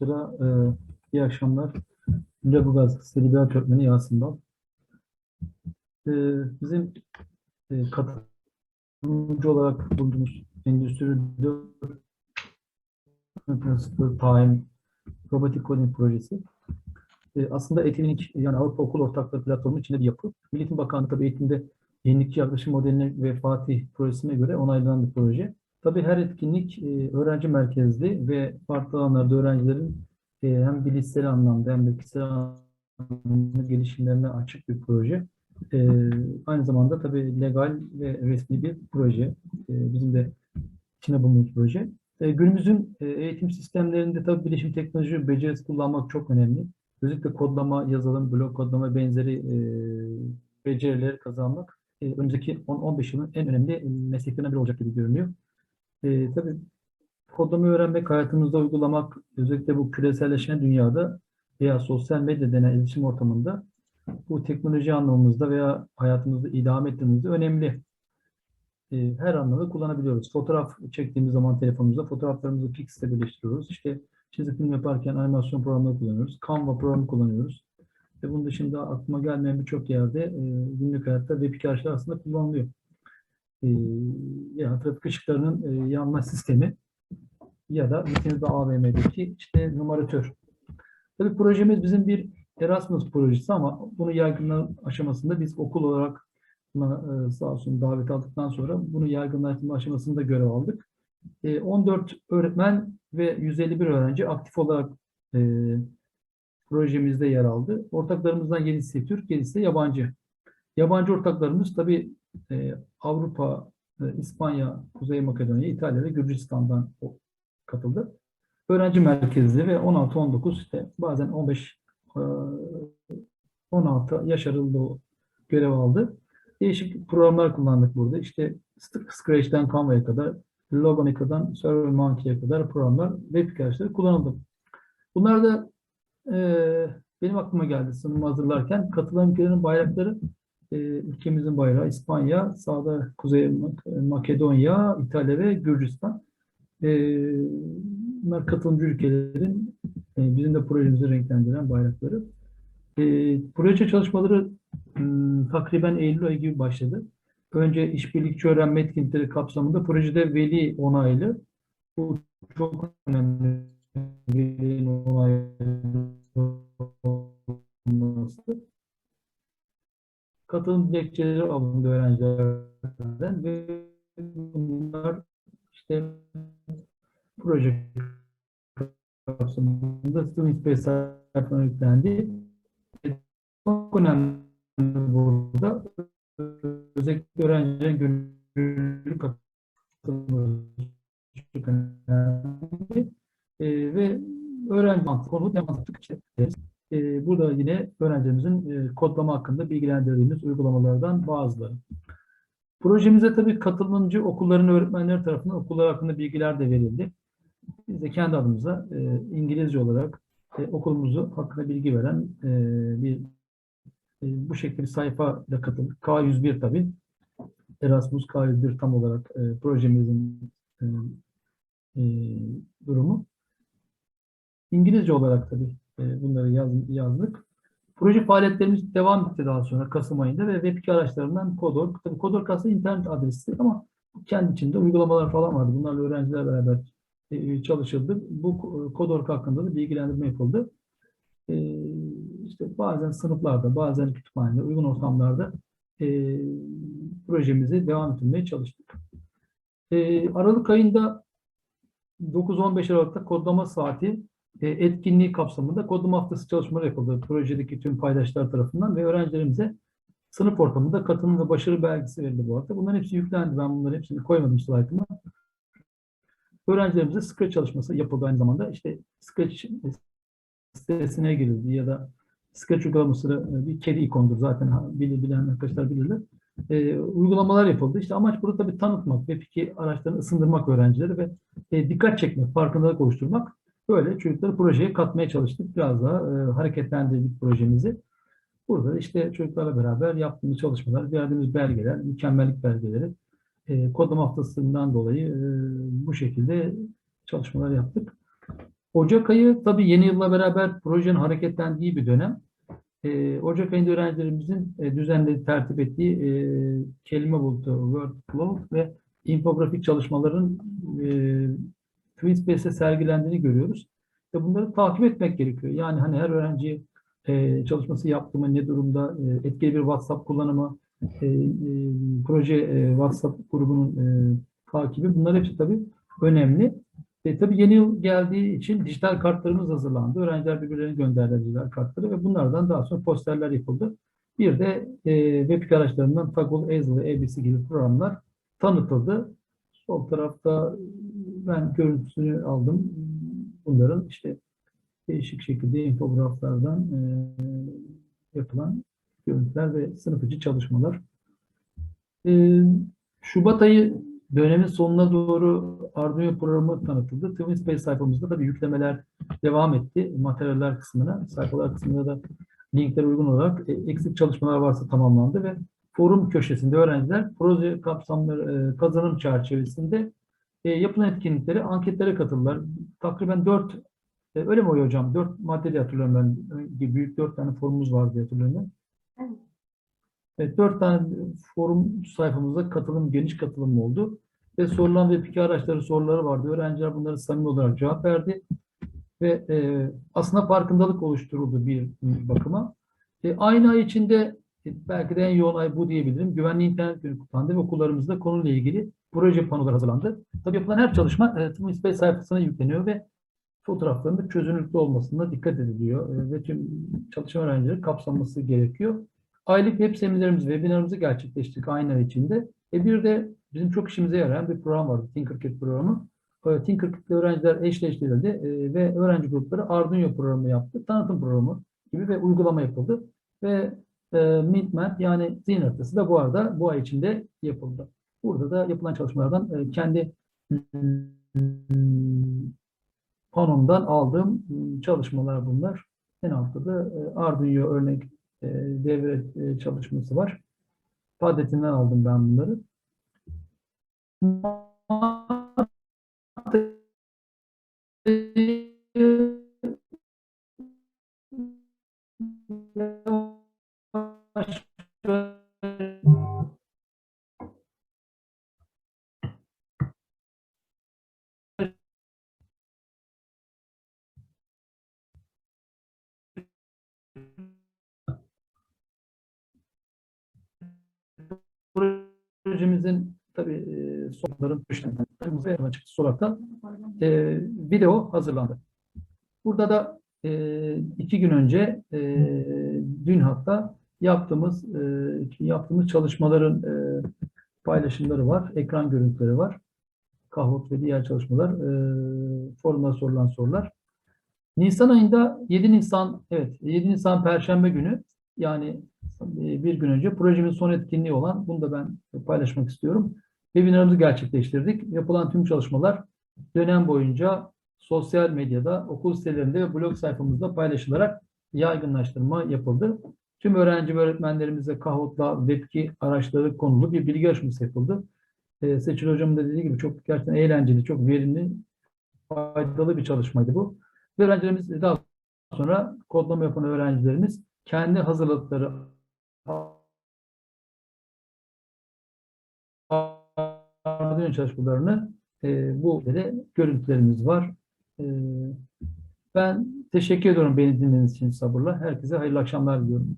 arkadaşlara e, iyi akşamlar. Lüleburgaz Edebiyat Öğretmeni Yasin Bal. E, bizim e, katılımcı olarak bulunduğumuz Endüstri 4 Time Robotik Coding Projesi e, aslında Eğitimlik yani Avrupa Okul Ortaklığı Platformu içinde bir yapı. Milli Eğitim Bakanlığı tabii eğitimde yenilikçi yaklaşım modeline ve Fatih projesine göre onaylanan bir proje. Tabii her etkinlik e, öğrenci merkezli ve farklı alanlarda öğrencilerin e, hem bilişsel anlamda hem de kişisel anlamda gelişimlerine açık bir proje. E, aynı zamanda tabii legal ve resmi bir proje. Bizim de içine bulunduğumuz proje. Günümüzün eğitim sistemlerinde tabii bilişim teknoloji becerisi kullanmak çok önemli. Özellikle kodlama, yazılım, blok kodlama benzeri becerileri kazanmak önümüzdeki 10-15 yılın en önemli mesleklerinden biri olacak gibi görünüyor. E, tabii kodlama öğrenmek, hayatımızda uygulamak, özellikle bu küreselleşen dünyada veya sosyal medya denen iletişim ortamında bu teknoloji anlamımızda veya hayatımızda idame ettiğimizde önemli. E, her anlamda kullanabiliyoruz. Fotoğraf çektiğimiz zaman telefonumuzda fotoğraflarımızı Pix'te birleştiriyoruz. İşte çizgi film yaparken animasyon programları kullanıyoruz. Canva programı kullanıyoruz. Ve bunun dışında aklıma gelmeyen birçok yerde e, günlük hayatta web araçlar aslında kullanılıyor. E, ya trafik ışıklarının e, yanma sistemi ya da ülkemizde AVM'deki işte numaratör. Tabii projemiz bizim bir Erasmus projesi ama bunu yaygınlığı aşamasında biz okul olarak buna e, sağ olsun davet aldıktan sonra bunu yaygınlaştırma aşamasında görev aldık. E, 14 öğretmen ve 151 öğrenci aktif olarak e, projemizde yer aldı. Ortaklarımızdan 7'si Türk, 7'si yabancı. Yabancı ortaklarımız tabii e, Avrupa, e, İspanya, Kuzey Makedonya, İtalya ve Gürcistan'dan katıldı. Öğrenci merkezli ve 16-19 işte bazen 15 e, 16 yaş aralığı görev aldı. Değişik programlar kullandık burada. İşte Scratch'ten Canva'ya kadar, Logonica'dan SurveyMonkey'e kadar programlar, web hikayeleri kullanıldı. Bunlar da e, benim aklıma geldi sunumu hazırlarken. Katılan ülkelerin bayrakları e, ülkemizin bayrağı İspanya, sağda Kuzey Mak- Makedonya, İtalya ve Gürcistan. E, bunlar katılımcı ülkelerin e, bizim de projemizi renklendiren bayrakları. E, proje çalışmaları hmm, takriben Eylül ayı gibi başladı. Önce işbirlikçi öğrenme etkinlikleri kapsamında projede veli onaylı. Bu çok önemli. Velinin onaylı olması. Katılım dilekçeleri alındı öğrencilerden ve bunlar işte proje kapsamında Student Space sayfasına yüklendi. Çok önemli burada özellikle öğrencilerin gönüllü katılımı çok önemli. Ee, ve öğrenci konu temaslık işte. Ee, burada yine öğrencilerimizin e, kodlama hakkında bilgilendirdiğimiz uygulamalardan bazıları. Projemize tabii katılımcı okulların öğretmenleri tarafından okullar hakkında bilgiler de verildi. Biz de kendi adımıza e, İngilizce olarak e, okulumuzu hakkında bilgi veren e, bir e, bu şekilde bir sayfa da katıldık. K101 tabii. Erasmus K101 tam olarak e, projemizin e, e, durumu. İngilizce olarak tabii e, bunları yaz, yazdık. Proje faaliyetlerimiz devam etti daha sonra Kasım ayında ve web araçlarından Kodorg. Tabii Kodorg aslında internet adresi ama kendi içinde uygulamalar falan vardı. Bunlarla öğrenciler beraber e, çalışıldı. Bu e, Kodorg hakkında da bilgilendirme yapıldı. E, işte bazen sınıflarda, bazen kütüphanede, uygun ortamlarda e, projemizi devam ettirmeye çalıştık. E, Aralık ayında 9-15 Aralık'ta kodlama saati e, etkinliği kapsamında kodlama haftası çalışmaları yapıldı projedeki tüm paydaşlar tarafından ve öğrencilerimize sınıf ortamında katılım ve başarı belgesi verildi bu hafta. Bunların hepsi yüklendi. Ben bunları hepsini koymadım slaytıma. Öğrencilerimize Scratch çalışması yapıldı aynı zamanda. İşte Scratch sitesine girildi ya da Scratch uygulaması bir kedi ikonudur zaten bilir, bilen arkadaşlar bilirler. E, uygulamalar yapıldı. İşte amaç burada tabii tanıtmak ve peki araçlarını ısındırmak öğrencileri ve e, dikkat çekmek, farkındalık oluşturmak. Böyle çocukları projeye katmaya çalıştık. Biraz daha e, hareketlendirdik projemizi. Burada da işte çocuklarla beraber yaptığımız çalışmalar, verdiğimiz belgeler, mükemmellik belgeleri, e, kodlama haftasından dolayı e, bu şekilde çalışmalar yaptık. Ocak ayı tabii yeni yılla beraber projenin hareketlendiği bir dönem. Ee, Ocak ayında öğrencilerimizin e, düzenli tertip ettiği e, kelime bulutu, workflow ve infografik çalışmaların e, TwinSpace'e sergilendiğini görüyoruz. Ve bunları takip etmek gerekiyor. Yani hani her öğrenci e, çalışması yaptı ne durumda, e, etkili bir WhatsApp kullanımı, e, e, proje e, WhatsApp grubunun e, takibi bunlar hepsi tabii önemli. E, tabii yeni yıl geldiği için dijital kartlarımız hazırlandı. Öğrenciler birbirlerine gönderdiler dijital kartları ve bunlardan daha sonra posterler yapıldı. Bir de e, web araçlarından Tagol, Easel ve ABC gibi programlar tanıtıldı. Sol tarafta ben görüntüsünü aldım. Bunların işte değişik şekilde infograflardan e, yapılan görüntüler ve sınıf çalışmalar. E, Şubat ayı dönemin sonuna doğru Arduino programı tanıtıldı. TwinSpace sayfamızda da bir yüklemeler devam etti. Materyaller kısmına, sayfalar kısmında da linkler uygun olarak e, eksik çalışmalar varsa tamamlandı ve forum köşesinde öğrenciler proje kapsamları e, kazanım çerçevesinde e, yapılan etkinliklere, anketlere katıldılar. Takriben dört, e, öyle mi oluyor hocam? Dört madde diye hatırlıyorum ben. Büyük dört tane forumumuz var diye hatırlıyorum ben. Evet. Evet, dört tane forum sayfamızda katılım, geniş katılım oldu. Ve sorulan ve fikir araçları soruları vardı. Öğrenciler bunları samimi olarak cevap verdi. Ve e, aslında farkındalık oluşturuldu bir bakıma. E, aynı ay içinde e, belki de en yoğun ay bu diyebilirim. Güvenli internet günü kutlandı ve okullarımızda konuyla ilgili proje panoları hazırlandı. Tabii yapılan her çalışma e, TwinSpace sayfasına yükleniyor ve fotoğrafların da çözünürlüklü olmasına dikkat ediliyor. E, ve tüm çalışan öğrencilerin kapsanması gerekiyor. Aylık web seminerimizi, webinarımızı gerçekleştirdik aynı ay içinde. E bir de bizim çok işimize yarayan bir program vardı, Tinkercad programı. E, Tinkercad'li öğrenciler eşleştirildi e, ve öğrenci grupları Arduino programı yaptı, tanıtım programı gibi ve uygulama yapıldı. Ve e, Mintmap yani zihin haritası da bu arada bu ay içinde yapıldı. Burada da yapılan çalışmalardan e, kendi hmm, panomdan aldığım hmm, çalışmalar bunlar. En altta da e, Arduino örnek e, devre çalışması var. Padetinden aldım ben bunları. Projemizin tabii e, sonların kırmızı açık solakta e, video hazırlandı. Burada da e, iki gün önce e, dün hatta yaptığımız e, yaptığımız çalışmaların e, paylaşımları var, ekran görüntüleri var. Kahrot ve diğer çalışmalar, e, forumda sorulan sorular. Nisan ayında 7 Nisan, evet 7 Nisan Perşembe günü yani e, bir gün önce projemin son etkinliği olan, bunu da ben paylaşmak istiyorum. Webinarımızı gerçekleştirdik. Yapılan tüm çalışmalar dönem boyunca sosyal medyada, okul sitelerinde ve blog sayfamızda paylaşılarak yaygınlaştırma yapıldı. Tüm öğrenci ve öğretmenlerimize Kahoot'la webki araçları konulu bir bilgi yarışması yapıldı. Ee, Seçil Hocam'ın da dediği gibi çok gerçekten eğlenceli, çok verimli, faydalı bir çalışmaydı bu. Öğrencilerimiz daha sonra kodlama yapan öğrencilerimiz kendi hazırladıkları Arduino çalışmalarını e, bu de görüntülerimiz var. E, ben teşekkür ediyorum beni dinlediğiniz için sabırla. Herkese hayırlı akşamlar diliyorum.